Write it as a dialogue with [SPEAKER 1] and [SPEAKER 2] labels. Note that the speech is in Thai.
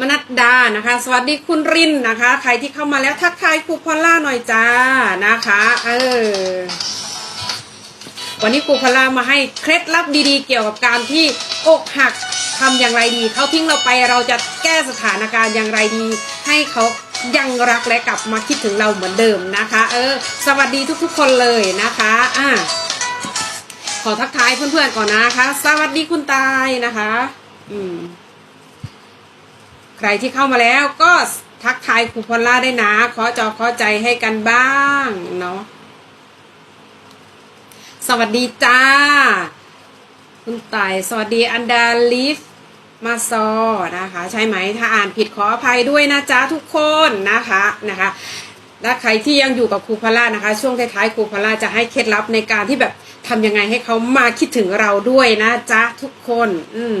[SPEAKER 1] มนัดดานะคะ สวัสดีคุณรินนะคะ ใครที่เข้ามาแล้วทักทายครูพอลล่าหน่อยจ้านะคะ เออวันนี้ครูพอลล่ามาให้เคล็ดลับดีๆ เกี่ยวกับการที่อกหักทำอย่างไรดีเขาทิ้งเราไปเราจะแก้สถานการณ์อย่างไรดี ให้เขายังรักและกลับมาคิดถึงเราเหมือนเดิมนะคะ เออ สวัสดีทุกๆ คนเลยนะคะอ่าขอทักทายเพื่อนๆก่อนนะคะ สวัสดีคุณตายนะคะ อืม ใครที่เข้ามาแล้วก็ทักทายครูพอลล่าได้นะขอจอขอใจให้กันบ้างเนาะสวัสดีจ้า คุณต่ายสวัสดีอันดาลิฟมาซอนะคะ ใช่ไหมถ้าอ่านผิดขออภัยด้วยนะจ๊ะทุกคนนะคะนะคะและใครที่ยังอยู่กับครูพล่านะคะ ช่วงท้ายๆครูพล่าจะให้เคล็ดลับในการที่แบบทำยังไงให้เขามาคิดถึงเราด้วยนะจ๊ะทุกคน อืม